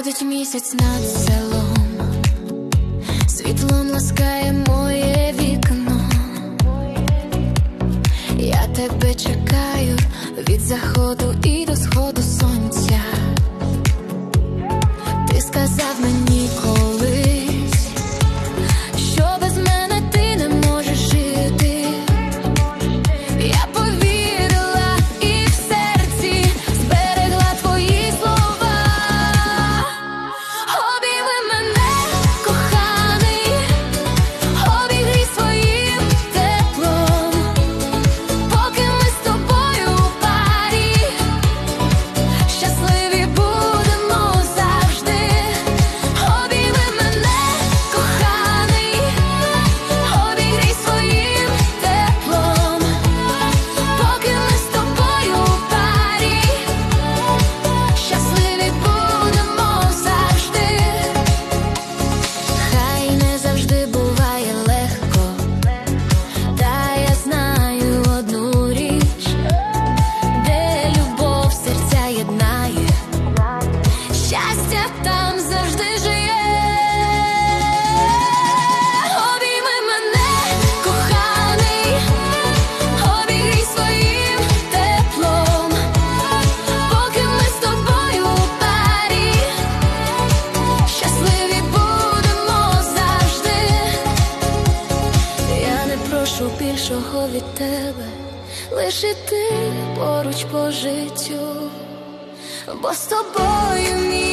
Заходить місяць над селом, світлом ласкає моє вікно. Я тебе чекаю від заходу і до сходу сонця. Щастя там завжди жиє. Обійми мене, коханий, обігрій своїм теплом, поки ми з тобою у. Щасливі будемо завжди. Я не прошу більшого від тебе, лише поруч по життю, бо з тобою мій